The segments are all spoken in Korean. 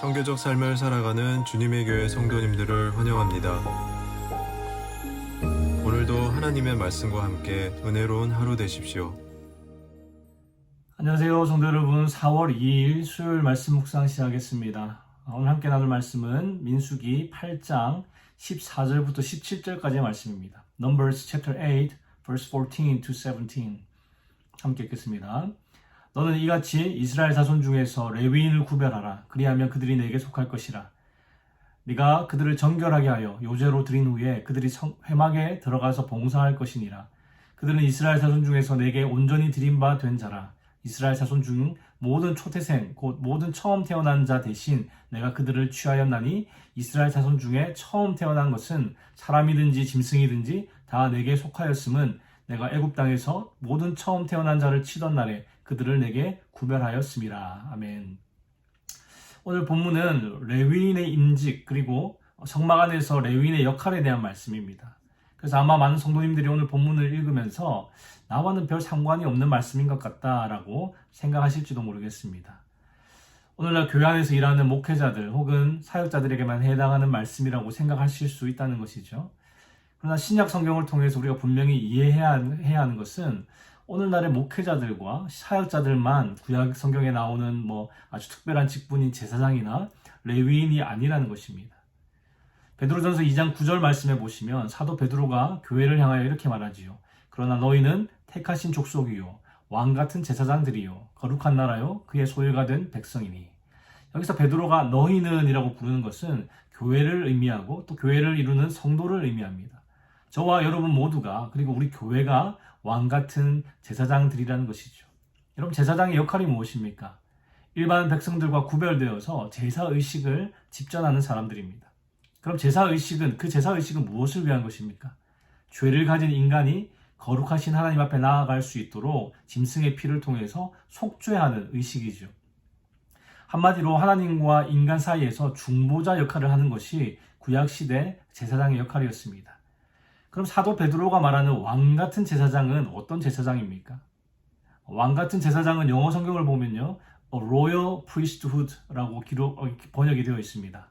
성교적 삶을 살아가는 주님의 교회 성도님들을 환영합니다. 오늘도 하나님의 말씀과 함께 은혜로운 하루 되십시오. 안녕하세요, 성도 여러분. 4월 2일 수요일 말씀 묵상 시작하겠습니다. 오늘 함께 나눌 말씀은 민수기 8장 14절부터 17절까지의 말씀입니다. Numbers chapter 8, verse 14 to 17. 함께 읽겠습니다. 너는 이같이 이스라엘 자손 중에서 레위인을 구별하라. 그리하면 그들이 내게 속할 것이라. 네가 그들을 정결하게 하여 요제로 드린 후에 그들이 성- 회막에 들어가서 봉사할 것이니라. 그들은 이스라엘 자손 중에서 내게 온전히 드린 바 된 자라. 이스라엘 자손 중 모든 초태생 곧 모든 처음 태어난 자 대신 내가 그들을 취하였나니 이스라엘 자손 중에 처음 태어난 것은 사람이든지 짐승이든지 다 내게 속하였음은 내가 애굽 땅에서 모든 처음 태어난 자를 치던 날에 그들을 내게 구별하였음이라 아멘. 오늘 본문은 레위인의 임직 그리고 성막 안에서 레위인의 역할에 대한 말씀입니다. 그래서 아마 많은 성도님들이 오늘 본문을 읽으면서 나와는 별 상관이 없는 말씀인 것 같다라고 생각하실지도 모르겠습니다. 오늘날 교회 안에서 일하는 목회자들 혹은 사역자들에게만 해당하는 말씀이라고 생각하실 수 있다는 것이죠. 그러나 신약 성경을 통해서 우리가 분명히 이해해야 해야 하는 것은 오늘날의 목회자들과 사역자들만 구약 성경에 나오는 뭐 아주 특별한 직분인 제사장이나 레위인이 아니라는 것입니다. 베드로전서 2장 9절 말씀에 보시면 사도 베드로가 교회를 향하여 이렇게 말하지요. 그러나 너희는 택하신 족속이요 왕 같은 제사장들이요 거룩한 나라요 그의 소유가 된 백성이니 여기서 베드로가 너희는이라고 부르는 것은 교회를 의미하고 또 교회를 이루는 성도를 의미합니다. 저와 여러분 모두가 그리고 우리 교회가 왕 같은 제사장들이라는 것이죠. 여러분 제사장의 역할이 무엇입니까? 일반 백성들과 구별되어서 제사 의식을 집전하는 사람들입니다. 그럼 제사 의식은 그 제사 의식은 무엇을 위한 것입니까? 죄를 가진 인간이 거룩하신 하나님 앞에 나아갈 수 있도록 짐승의 피를 통해서 속죄하는 의식이죠. 한마디로 하나님과 인간 사이에서 중보자 역할을 하는 것이 구약 시대 제사장의 역할이었습니다. 그럼 사도 베드로가 말하는 왕 같은 제사장은 어떤 제사장입니까? 왕 같은 제사장은 영어 성경을 보면요, royal priesthood라고 기록 어, 번역이 되어 있습니다.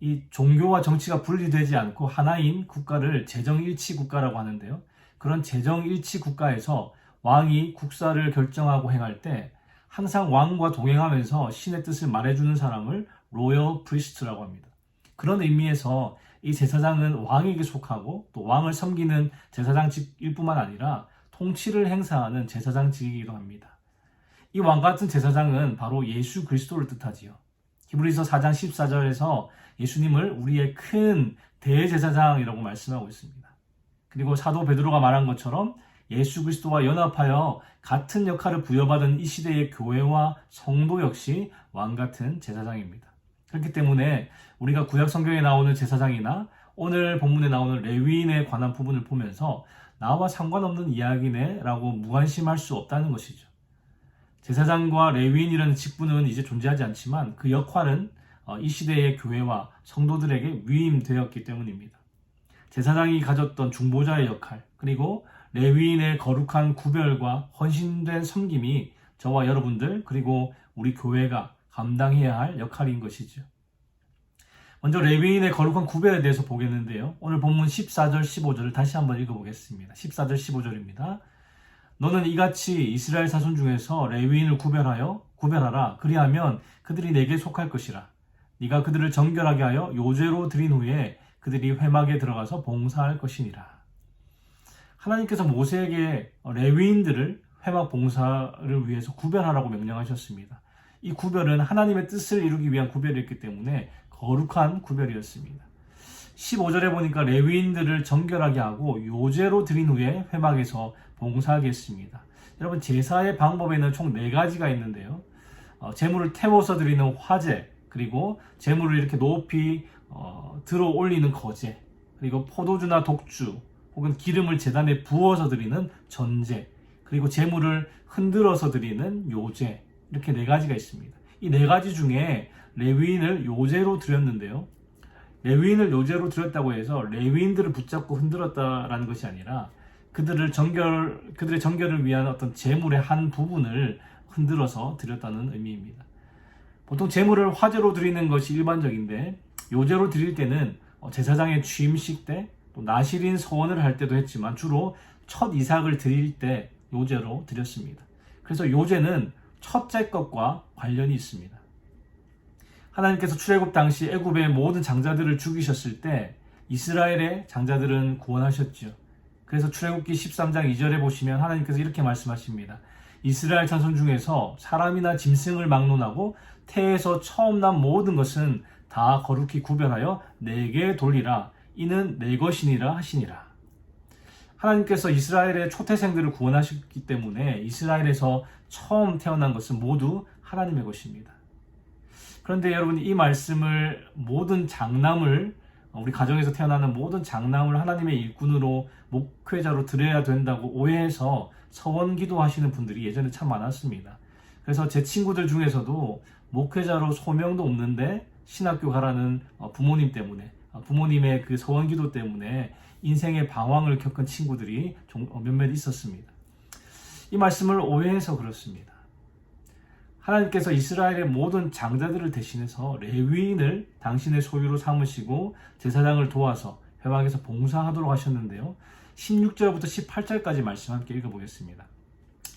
이 종교와 정치가 분리되지 않고 하나인 국가를 재정일치 국가라고 하는데요. 그런 재정일치 국가에서 왕이 국사를 결정하고 행할 때 항상 왕과 동행하면서 신의 뜻을 말해주는 사람을 로열 프리스트라고 합니다. 그런 의미에서 이 제사장은 왕에게 속하고 또 왕을 섬기는 제사장직일 뿐만 아니라 통치를 행사하는 제사장직이기도 합니다. 이 왕 같은 제사장은 바로 예수 그리스도를 뜻하지요. 히브리서 4장 14절에서 예수님을 우리의 큰 대제사장이라고 말씀하고 있습니다. 그리고 사도 베드로가 말한 것처럼 예수 그리스도와 연합하여 같은 역할을 부여받은 이 시대의 교회와 성도 역시 왕 같은 제사장입니다. 그렇기 때문에 우리가 구약 성경에 나오는 제사장이나 오늘 본문에 나오는 레위인에 관한 부분을 보면서 나와 상관없는 이야기네라고 무관심할 수 없다는 것이죠. 제사장과 레위인이라는 직분은 이제 존재하지 않지만 그 역할은 어, 이 시대의 교회와 성도들에게 위임되었기 때문입니다. 제사장이 가졌던 중보자의 역할, 그리고 레위인의 거룩한 구별과 헌신된 섬김이 저와 여러분들, 그리고 우리 교회가 감당해야 할 역할인 것이죠. 먼저 레위인의 거룩한 구별에 대해서 보겠는데요. 오늘 본문 14절, 15절을 다시 한번 읽어보겠습니다. 14절, 15절입니다. 너는 이같이 이스라엘 자손 중에서 레위인을 구별하여 구별하라. 그리하면 그들이 내게 속할 것이라. 네가 그들을 정결하게 하여 요제로 드린 후에 그들이 회막에 들어가서 봉사할 것이니라. 하나님께서 모세에게 레위인들을 회막 봉사를 위해서 구별하라고 명령하셨습니다. 이 구별은 하나님의 뜻을 이루기 위한 구별이었기 때문에 거룩한 구별이었습니다. 15절에 보니까 레위인들을 정결하게 하고 요제로 드린 후에 회막에서 봉사하게 했습니다. 여러분 제사의 방법에는 총네 가지가 있는데요. 어, 제물을 태워서 드리는 화제, 그리고 제물을 이렇게 높이 어, 들어 올리는 거제, 그리고 포도주나 독주, 혹은 기름을 제단에 부어서 드리는 전제, 그리고 제물을 흔들어서 드리는 요제, 이렇게 네 가지가 있습니다. 이 네 가지 중에 레위인을 요제로 드렸는데요. 레위인을 요제로 드렸다고 해서 레위인들을 붙잡고 흔들었다라는 것이 아니라 그들을 정결 그들의 정결을 위한 어떤 제물의 한 부분을 흔들어서 드렸다는 의미입니다. 보통 제물을 화제로 드리는 것이 일반적인데 요제로 드릴 때는 어, 제사장의 취임식 때 또 나실인 서원을 할 때도 했지만 주로 첫 이삭을 드릴 때 요제로 드렸습니다. 그래서 요제는 첫째 것과 관련이 있습니다. 하나님께서 출애굽 당시 애굽의 모든 장자들을 죽이셨을 때 이스라엘의 장자들은 구원하셨지요. 그래서 출애굽기 13장 2절에 보시면 하나님께서 이렇게 말씀하십니다. 이스라엘 자손 중에서 사람이나 짐승을 막론하고 태에서 처음 난 모든 것은 다 거룩히 구별하여 내게 돌리라. 이는 내 것이니라 하시니라. 하나님께서 이스라엘의 초태생들을 구원하셨기 때문에 이스라엘에서 처음 태어난 것은 모두 하나님의 것입니다. 그런데 여러분 이 말씀을 모든 장남을 우리 가정에서 태어나는 모든 장남을 하나님의 일꾼으로 목회자로 드려야 된다고 오해해서 서원 기도 하시는 분들이 예전에 참 많았습니다. 그래서 제 친구들 중에서도 목회자로 소명도 없는데 신학교 가라는 어, 부모님 때문에 어, 부모님의 그 서원 기도 때문에 인생의 방황을 겪은 친구들이 종- 어, 몇몇 있었습니다. 이 말씀을 오해해서 그렇습니다. 하나님께서 이스라엘의 모든 장자들을 대신해서 레위인을 당신의 소유로 삼으시고 제사장을 도와서 회막에서 봉사하도록 하셨는데요. 16절부터 18절까지 말씀 함께 읽어보겠습니다.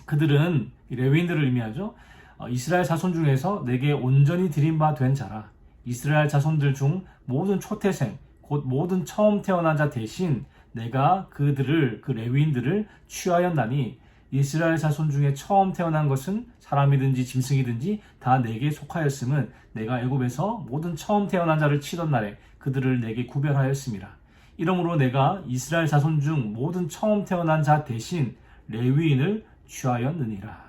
그들은 이 레위인들을 의미하죠. 어, 이스라엘 자손 중에서 내게 온전히 드린 바된 자라. 이스라엘 자손들 중 모든 초태생, 곧 모든 처음 태어난 자 대신 내가 그들을 그 레위인들을 취하였나니 이스라엘 자손 중에 처음 태어난 것은 사람이든지 짐승이든지 다 내게 속하였음은 내가 애굽에서 모든 처음 태어난 자를 치던 날에 그들을 내게 구별하였음이라. 이러므로 내가 이스라엘 자손 중 모든 처음 태어난 자 대신 레위인을 취하였느니라.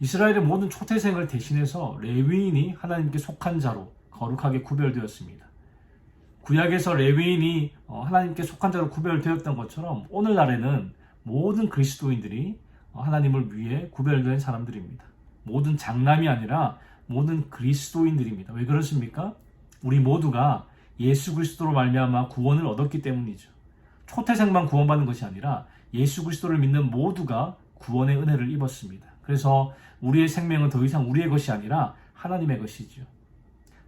이스라엘의 모든 초태생을 대신해서 레위인이 하나님께 속한 자로 거룩하게 구별되었습니다. 구약에서 레위인이 어, 하나님께 속한 자로 구별되었던 것처럼 오늘날에는 모든 그리스도인들이 어, 하나님을 위해 구별된 사람들입니다. 모든 장남이 아니라 모든 그리스도인들입니다. 왜 그렇습니까? 우리 모두가 예수 그리스도로 말미암아 구원을 얻었기 때문이죠. 초태생만 구원받는 것이 아니라 예수 그리스도를 믿는 모두가 구원의 은혜를 입었습니다. 그래서 우리의 생명은 더 이상 우리의 것이 아니라 하나님의 것이죠.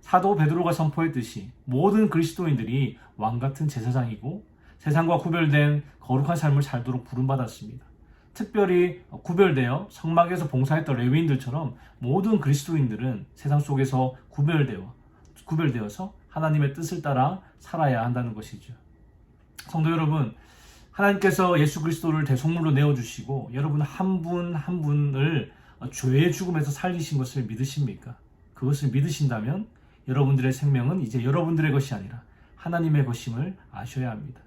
사도 베드로가 선포했듯이 모든 그리스도인들이 왕 같은 제사장이고 세상과 구별된 거룩한 삶을 살도록 부름받았습니다. 특별히 구별되어 성막에서 봉사했던 레위인들처럼 모든 그리스도인들은 세상 속에서 구별되어 구별되어서 하나님의 뜻을 따라 살아야 한다는 것이죠. 성도 여러분, 하나님께서 예수 그리스도를 대속물로 내어 주시고 여러분 한 분 한 분을 죄의 죽음에서 살리신 것을 믿으십니까? 그것을 믿으신다면 여러분들의 생명은 이제 여러분들의 것이 아니라 하나님의 것임을 아셔야 합니다.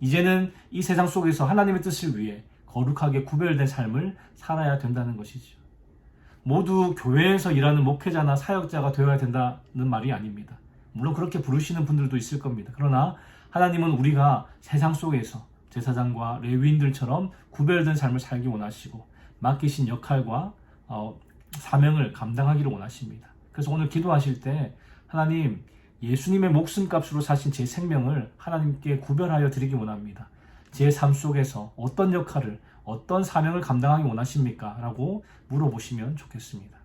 이제는 이 세상 속에서 하나님의 뜻을 위해 거룩하게 구별된 삶을 살아야 된다는 것이죠. 모두 교회에서 일하는 목회자나 사역자가 되어야 된다는 말이 아닙니다. 물론 그렇게 부르시는 분들도 있을 겁니다. 그러나 하나님은 우리가 세상 속에서 제사장과 레위인들처럼 구별된 삶을 살기 원하시고 맡기신 역할과 어, 사명을 감당하기를 원하십니다. 그래서 오늘 기도하실 때 하나님 예수님의 목숨값으로 사신 제 생명을 하나님께 구별하여 드리기 원합니다. 제 삶 속에서 어떤 역할을 어떤 사명을 감당하기 원하십니까? 라고 물어보시면 좋겠습니다.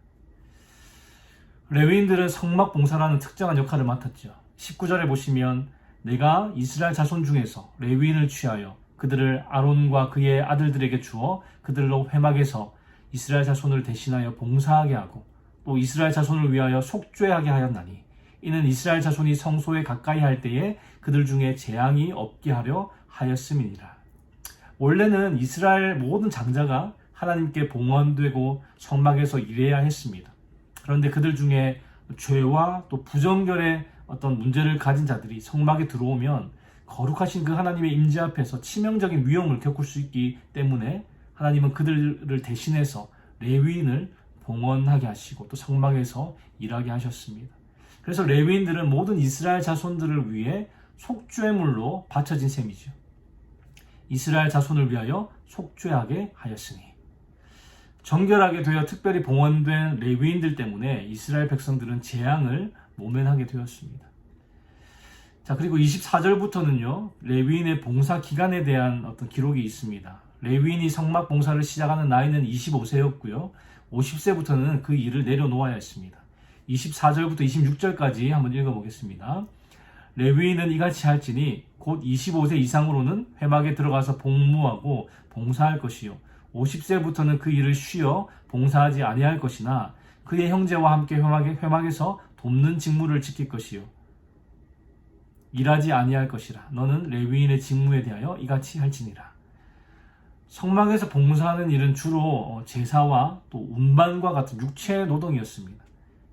레위인들은 성막 봉사라는 특정한 역할을 맡았죠. 19절에 보시면 내가 이스라엘 자손 중에서 레위인을 취하여 그들을 아론과 그의 아들들에게 주어 그들로 회막에서 이스라엘 자손을 대신하여 봉사하게 하고 또 이스라엘 자손을 위하여 속죄하게 하였나니 이는 이스라엘 자손이 성소에 가까이 할 때에 그들 중에 재앙이 없게 하려 하였음이니라. 원래는 이스라엘 모든 장자가 하나님께 봉헌되고 성막에서 일해야 했습니다. 그런데 그들 중에 죄와 또 부정결의 어떤 문제를 가진 자들이 성막에 들어오면 거룩하신 그 하나님의 임재 앞에서 치명적인 위험을 겪을 수 있기 때문에 하나님은 그들을 대신해서 레위인을 봉헌하게 하시고 또 성막에서 일하게 하셨습니다. 그래서 레위인들은 모든 이스라엘 자손들을 위해 속죄물로 바쳐진 셈이죠. 이스라엘 자손을 위하여 속죄하게 하였으니 정결하게 되어 특별히 봉헌된 레위인들 때문에 이스라엘 백성들은 재앙을 모면하게 되었습니다. 자, 그리고 24절부터는요, 레위인의 봉사 기간에 대한 어떤 기록이 있습니다. 레위인이 성막 봉사를 시작하는 나이는 25세였고요, 50세부터는 그 일을 내려놓아야 했습니다. 24절부터 26절까지 한번 읽어보겠습니다. 레위인은 이같이 할지니 곧 25세 이상으로는 회막에 들어가서 복무하고 봉사할 것이요 50세부터는 그 일을 쉬어 봉사하지 아니할 것이나 그의 형제와 함께 회막에, 회막에서 돕는 직무를 지킬 것이요 일하지 아니할 것이라 너는 레위인의 직무에 대하여 이같이 할지니라 성막에서 봉사하는 일은 주로 어, 제사와 또 운반과 같은 육체 노동이었습니다.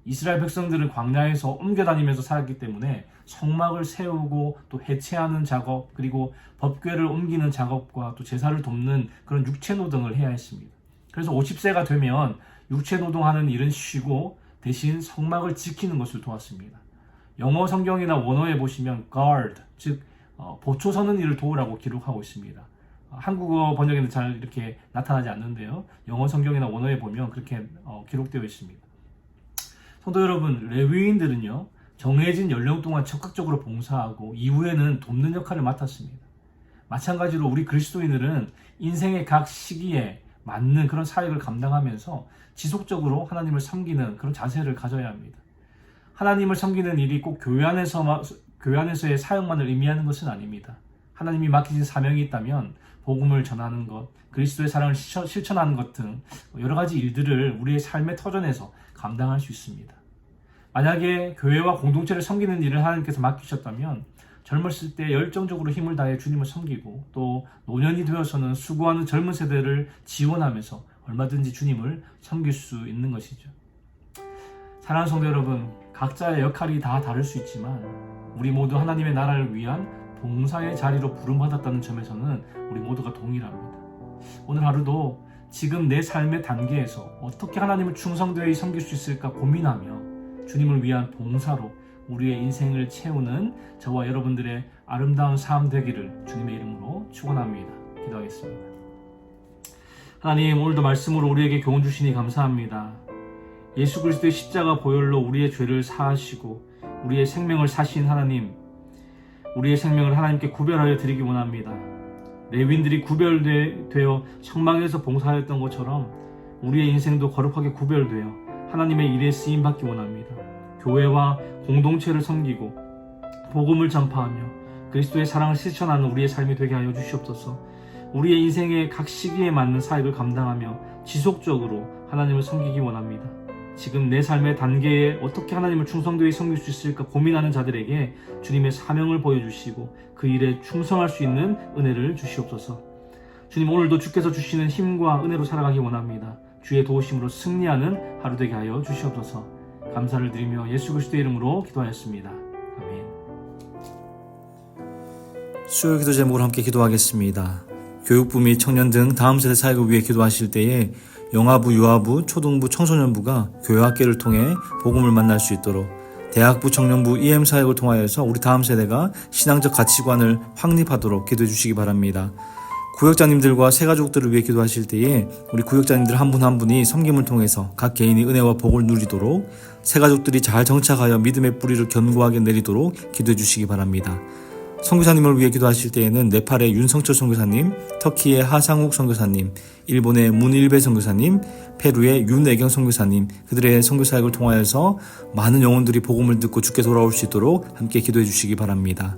이스라엘 백성들은 광야에서 옮겨다니면서 살았기 때문에 성막을 세우고 또 해체하는 작업 그리고 법궤를 옮기는 작업과 또 제사를 돕는 그런 육체 노동을 해야 했습니다. 그래서 50세가 되면 육체 노동하는 일은 쉬고 대신 성막을 지키는 것을 도왔습니다. 영어 성경이나 원어에 보시면 guard 즉 어, 보초 서는 일을 도우라고 기록하고 있습니다. 어, 한국어 번역에는 잘 이렇게 나타나지 않는데요. 영어 성경이나 원어에 보면 그렇게 어, 기록되어 있습니다. 성도 여러분, 레위인들은요, 정해진 연령 동안 적극적으로 봉사하고 이후에는 돕는 역할을 맡았습니다. 마찬가지로 우리 그리스도인들은 인생의 각 시기에 맞는 그런 사역을 감당하면서 지속적으로 하나님을 섬기는 그런 자세를 가져야 합니다. 하나님을 섬기는 일이 꼭 교회 안에서 교회 안에서의 사역만을 의미하는 것은 아닙니다. 하나님이 맡기신 사명이 있다면 복음을 전하는 것, 그리스도의 사랑을 실천- 실천하는 것 등 여러 가지 일들을 우리의 삶의 터전에서 감당할 수 있습니다. 만약에 교회와 공동체를 섬기는 일을 하나님께서 맡기셨다면 젊었을 때 열정적으로 힘을 다해 주님을 섬기고 또 노년이 되어서는 수고하는 젊은 세대를 지원하면서 얼마든지 주님을 섬길 수 있는 것이죠. 사랑하는 성도 여러분, 각자의 역할이 다 다를 수 있지만 우리 모두 하나님의 나라를 위한 봉사의 자리로 부름받았다는 점에서는 우리 모두가 동일합니다. 오늘 하루도 지금 내 삶의 단계에서 어떻게 하나님을 충성되이 섬길 수 있을까 고민하며 주님을 위한 봉사로 우리의 인생을 채우는 저와 여러분들의 아름다운 삶 되기를 주님의 이름으로 축원합니다. 기도하겠습니다. 하나님 오늘도 말씀으로 우리에게 교훈 주시니 감사합니다. 예수 그리스도의 십자가 보혈로 우리의 죄를 사하시고 우리의 생명을 사신 하나님, 우리의 생명을 하나님께 구별하여 드리기 원합니다. 레윈들이 구별되어 성막에서 봉사하였던 것처럼 우리의 인생도 거룩하게 구별되어 하나님의 일에 쓰임 받기 원합니다. 교회와 공동체를 섬기고 복음을 전파하며 그리스도의 사랑을 실천하는 우리의 삶이 되게 하여 주시옵소서. 우리의 인생의 각 시기에 맞는 사역을 감당하며 지속적으로 하나님을 섬기기 원합니다. 지금 내 삶의 단계에 어떻게 하나님을 충성되이 섬길 수 있을까 고민하는 자들에게 주님의 사명을 보여주시고 그 일에 충성할 수 있는 은혜를 주시옵소서. 주님 오늘도 주께서 주시는 힘과 은혜로 살아가기 원합니다. 주의 도우심으로 승리하는 하루 되게 하여 주시옵소서. 감사를 드리며 예수 그리스도의 이름으로 기도하였습니다. 아멘. 수요 기도 제목을 함께 기도하겠습니다. 교육부 및 청년 등 다음 세대 사역을 위해 기도하실 때에 영아부, 유아부, 초등부, 청소년부가 교회학계를 통해 복음을 만날 수 있도록 대학부, 청년부, EM 사역을 통하여서 우리 다음 세대가 신앙적 가치관을 확립하도록 기도해 주시기 바랍니다. 구역장님들과 새가족들을 위해 기도하실 때에 우리 구역장님들 한분한 분이 섬김을 통해서 각 개인이 은혜와 복을 누리도록 새가족들이 잘 정착하여 믿음의 뿌리를 견고하게 내리도록 기도해 주시기 바랍니다. 선교사님을 위해 기도하실 때에는 네팔의 윤성철 선교사님, 터키의 하상욱 선교사님, 일본의 문일배 선교사님, 페루의 윤애경 선교사님, 그들의 선교 사역을 통하여서 많은 영혼들이 복음을 듣고 죽게 돌아올 수 있도록 함께 기도해 주시기 바랍니다.